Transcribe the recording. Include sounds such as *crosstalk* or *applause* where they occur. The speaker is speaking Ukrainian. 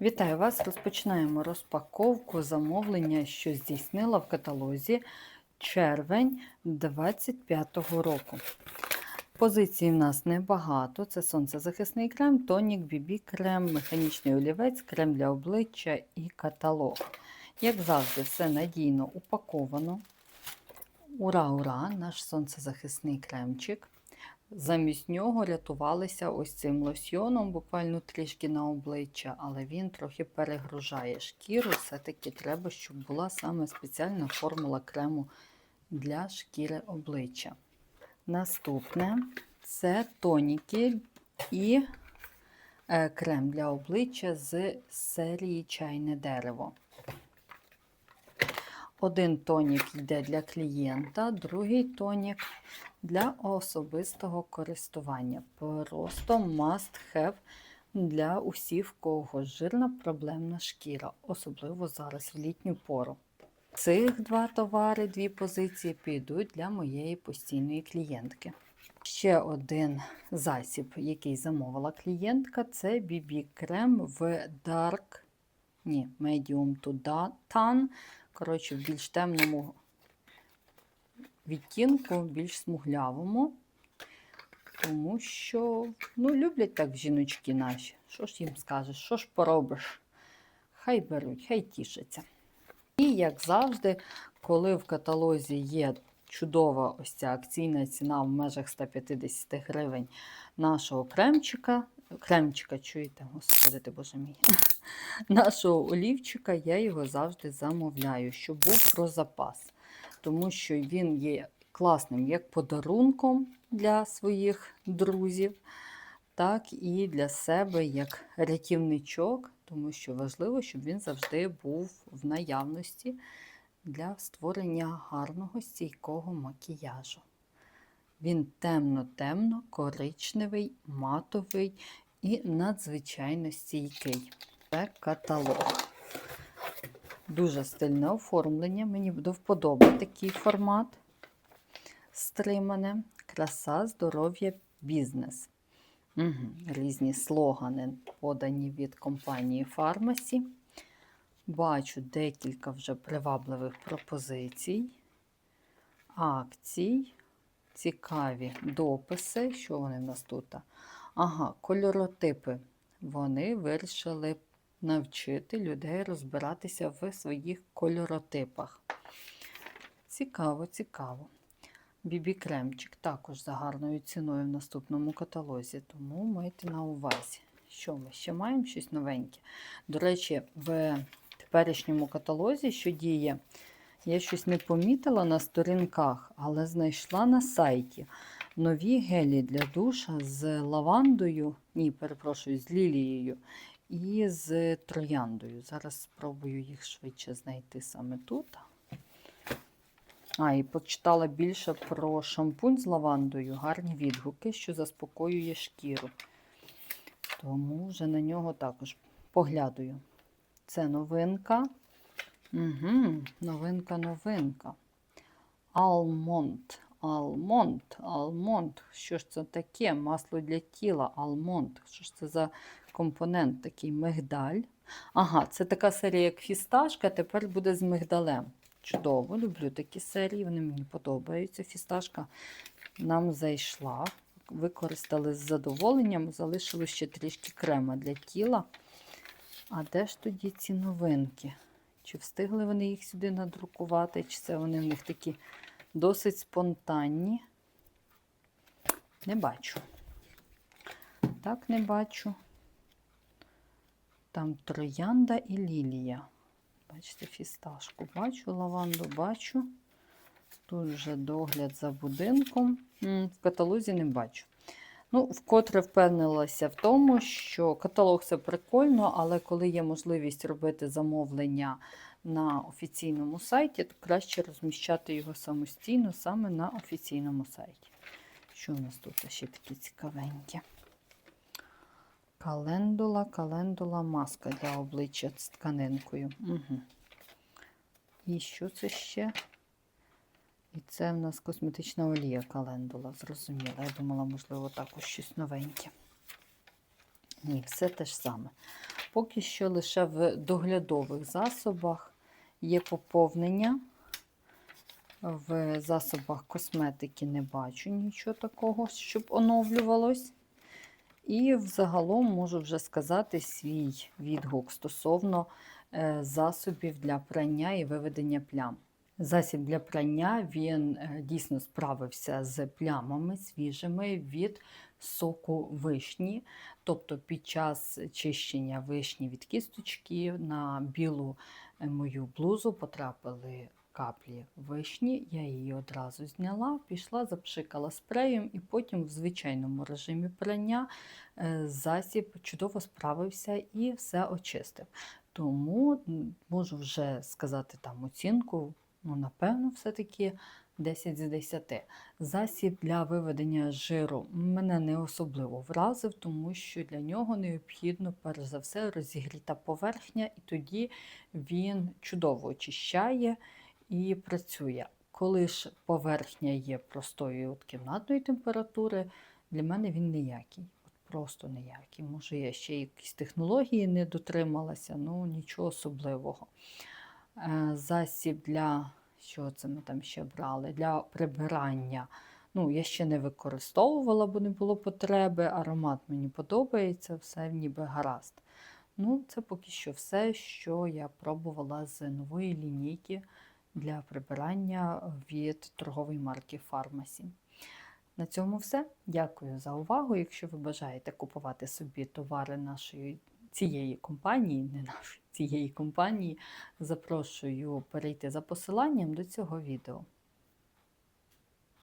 Вітаю вас! Розпочинаємо розпаковку замовлення, що здійснила в каталозі червень 2025 року. Позицій в нас небагато: це сонцезахисний крем, тонік, бібі крем, механічний олівець, крем для обличчя і каталог. Як завжди, все надійно упаковано. Ура, ура! Наш сонцезахисний кремчик. Замість нього рятувалися ось цим лосьйоном, буквально трішки на обличчя, але він трохи перегружає шкіру. Все-таки треба, щоб була саме спеціальна формула крему для шкіри обличчя. Наступне це тоніки і е, крем для обличчя з серії чайне дерево. Один тонік йде для клієнта, другий тонік для особистого користування. Просто must have для усіх, в кого жирна проблемна шкіра, особливо зараз в літню пору. Цих два товари, дві позиції підуть для моєї постійної клієнтки. Ще один засіб, який замовила клієнтка, це BB крем в Dark, ні, Medium to Tan. Коротше, в більш темному відтінку, більш смуглявому. Тому що ну, люблять так жіночки наші. Що ж їм скажеш, що ж поробиш? Хай беруть, хай тішаться. І, як завжди, коли в каталозі є чудова ось ця акційна ціна в межах 150 гривень нашого кремчика, кремчика, чуєте, господи ти боже мій, *laughs* нашого олівчика, я його завжди замовляю, щоб був про запас. Тому що він є класним як подарунком для своїх друзів, так і для себе як рятівничок, тому що важливо, щоб він завжди був в наявності для створення гарного стійкого макіяжу. Він темно-темно, коричневий, матовий і надзвичайно стійкий. Це каталог. Дуже стильне оформлення. Мені до вподоби такий формат. Стримане. Краса, здоров'я, бізнес. Угу. Різні слогани подані від компанії Фармасі. Бачу декілька вже привабливих пропозицій, акцій, цікаві дописи. Що вони в нас тут? Ага, кольоротипи. Вони вирішили навчити людей розбиратися в своїх кольоротипах. Цікаво, цікаво. Бібі-кремчик також за гарною ціною в наступному каталозі, тому майте на увазі, що ми ще маємо щось новеньке. До речі, в теперішньому каталозі, що діє, я щось не помітила на сторінках, але знайшла на сайті нові гелі для душа з лавандою, ні, перепрошую, з лілією і з трояндою. Зараз спробую їх швидше знайти саме тут. А, і почитала більше про шампунь з лавандою, гарні відгуки, що заспокоює шкіру. Тому вже на нього також поглядаю. Це новинка. Угу, Новинка, новинка. Алмонд. Алмонд, алмонд. Що ж це таке? Масло для тіла, алмонд. Що ж це за компонент такий мигдаль? Ага, це така серія, як фісташка, тепер буде з мигдалем. Чудово, люблю такі серії, вони мені подобаються. Фісташка нам зайшла. Використали з задоволенням, залишили ще трішки крема для тіла. А де ж тоді ці новинки? Чи встигли вони їх сюди надрукувати, чи це вони в них такі досить спонтанні? Не бачу. Так, не бачу. Там троянда і лілія. Бачите, фісташку бачу, лаванду бачу. Тут вже догляд за будинком. В каталозі не бачу. Ну, Вкотре впевнилася в тому, що каталог це прикольно, але коли є можливість робити замовлення на офіційному сайті, то краще розміщати його самостійно саме на офіційному сайті. Що у нас тут ще такі цікавенькі? Календула, календула, маска для обличчя з тканинкою. Угу. І що це ще? І це в нас косметична олія календула, зрозуміла. Я думала, можливо, також щось новеньке. Ні, все те ж саме. Поки що лише в доглядових засобах є поповнення. В засобах косметики не бачу нічого такого, щоб оновлювалось. І взагалом можу вже сказати свій відгук стосовно е, засобів для прання і виведення плям. Засіб для прання він е, дійсно справився з плямами свіжими від соку вишні. Тобто під час чищення вишні від кісточки на білу е, мою блузу потрапили каплі вишні. Я її одразу зняла, пішла, запшикала спреєм, і потім в звичайному режимі прання е, засіб чудово справився і все очистив. Тому можу вже сказати там оцінку, ну, напевно, все-таки 10 з 10. Засіб для виведення жиру мене не особливо вразив, тому що для нього необхідно, перш за все, розігріта поверхня, і тоді він чудово очищає і працює. Коли ж поверхня є простої от кімнатної температури, для мене він ніякий. Просто ніякий. Може, я ще якісь технології не дотрималася, ну нічого особливого. Е, Засіб для що це ми там ще брали? Для прибирання. Ну, я ще не використовувала, бо не було потреби. Аромат мені подобається, все ніби гаразд. Ну, це поки що все, що я пробувала з нової лінійки для прибирання від торгової марки Pharmacy. На цьому все. Дякую за увагу. Якщо ви бажаєте купувати собі товари нашої цієї компанії, не нашої цієї компанії, запрошую перейти за посиланням до цього відео.